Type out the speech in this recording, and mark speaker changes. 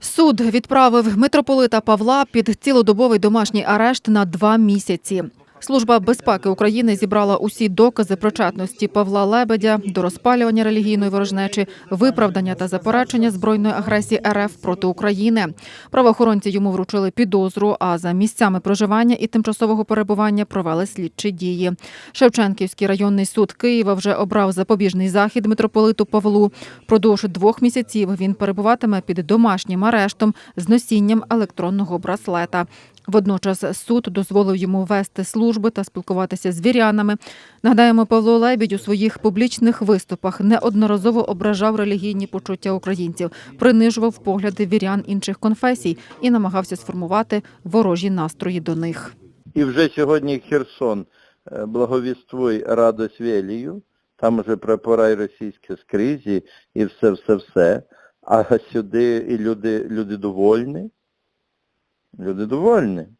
Speaker 1: Суд відправив митрополита Павла під цілодобовий домашній арешт на два місяці. Служба безпеки України зібрала усі докази причетності Павла Лебедя до розпалювання релігійної ворожнечі, виправдання та заперечення збройної агресії РФ проти України. Правоохоронці йому вручили підозру, а за місцями проживання і тимчасового перебування провели слідчі дії. Шевченківський районний суд Києва вже обрав запобіжний захід митрополиту Павлу. Продовж двох місяців він перебуватиме під домашнім арештом з носінням електронного браслета. Водночас суд дозволив йому вести служби та спілкуватися з вірянами. Нагадаємо, Павло Лебідь у своїх публічних виступах неодноразово ображав релігійні почуття українців, принижував погляди вірян інших конфесій і намагався сформувати ворожі настрої до них.
Speaker 2: І вже сьогодні Херсон е, благовіствуй радость велію, там вже прапора і російські скрізі, і все-все-все. А сюди і люди, люди довольні. Люди довольні.